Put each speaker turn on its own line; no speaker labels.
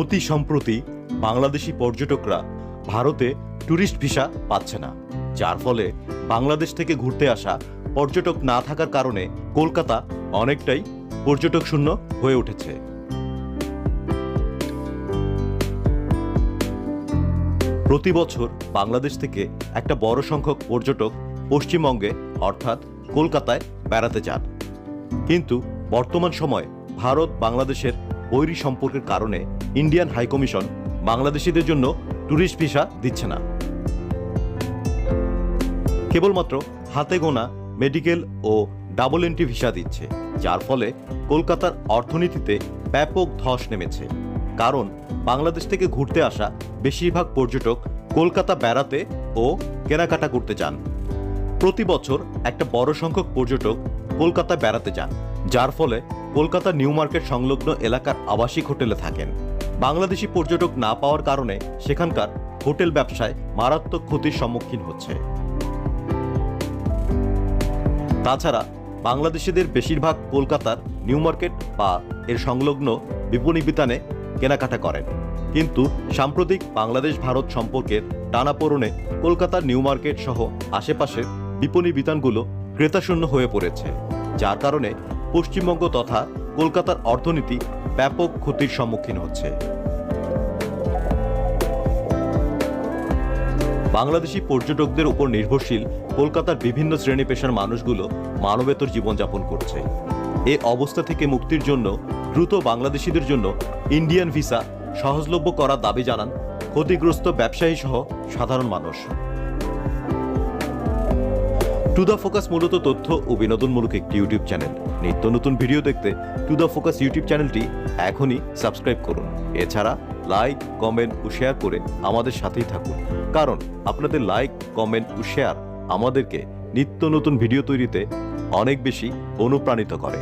অতি সম্প্রতি বাংলাদেশি পর্যটকরা ভারতে ট্যুরিস্ট ভিসা পাচ্ছে না, যার ফলে বাংলাদেশ থেকে ঘুরতে আসা পর্যটক না থাকার কারণে কলকাতা অনেকটাই পর্যটক শূন্য হয়ে উঠেছে। প্রতি বছর বাংলাদেশ থেকে একটা বড় সংখ্যক পর্যটক পশ্চিমবঙ্গে, অর্থাৎ কলকাতায় বেড়াতে যান। কিন্তু বর্তমান সময়ে ভারত বাংলাদেশের বৈরী সম্পর্কের কারণে ইন্ডিয়ান হাইকমিশন বাংলাদেশিদের জন্য ট্যুরিস্ট ভিসা দিচ্ছে না। কেবলমাত্র হাতে গোনা মেডিকেল ও ডাবল এন্ট্রি ভিসা দিচ্ছে, যার ফলে কলকাতার অর্থনীতিতে ব্যাপক ধস নেমেছে। কারণ বাংলাদেশ থেকে ঘুরতে আসা বেশিরভাগ পর্যটক কলকাতা বেড়াতে ও কেনাকাটা করতে যান। প্রতি বছর একটা বড় সংখ্যক পর্যটক কলকাতা বেড়াতে যান, যার ফলে কলকাতা নিউ মার্কেট সংলগ্ন এলাকার আবাসিক হোটেলে থাকেন। বাংলাদেশি পর্যটক না পাওয়ার কারণে সেখানকার হোটেল ব্যবসায় মারাত্মক ক্ষতির সম্মুখীন হচ্ছে। তাছাড়া বাংলাদেশিদের বেশিরভাগ কলকাতার নিউ মার্কেট বা এর সংলগ্ন বিপণী বিতানে কেনাকাটা করেন। কিন্তু সাম্প্রতিক বাংলাদেশ ভারত সম্পর্কের টানাপোড়নে কলকাতার নিউ মার্কেট সহ আশেপাশের বিপণী বিতানগুলো ক্রেতাশূন্য হয়ে পড়েছে, যার কারণে পশ্চিমবঙ্গ তথা কলকাতার অর্থনীতি ব্যাপক ক্ষতির সম্মুখীন হচ্ছে। বাংলাদেশি পর্যটকদের উপর নির্ভরশীল কলকাতার বিভিন্ন শ্রেণি পেশার মানুষগুলো মানবেতর জীবনযাপন করছে। এ অবস্থা থেকে মুক্তির জন্য, দ্রুত বাংলাদেশিদের জন্য ইন্ডিয়ান ভিসা সহজলভ্য করার দাবি জানান ক্ষতিগ্রস্ত ব্যবসায়ী সহ সাধারণ মানুষ। টু দ্য ফোকাস মূলত তথ্য ও বিনোদনমূলক একটি ইউটিউব চ্যানেল। নিত্য নতুন ভিডিও দেখতে টু দ্য ফোকাস ইউটিউব চ্যানেলটি এখনই সাবস্ক্রাইব করুন। এছাড়া লাইক, কমেন্ট ও শেয়ার করে আমাদের সাথেই থাকুন। কারণ আপনাদের লাইক, কমেন্ট ও শেয়ার আমাদেরকে নিত্য নতুন ভিডিও তৈরিতে অনেক বেশি অনুপ্রাণিত করে।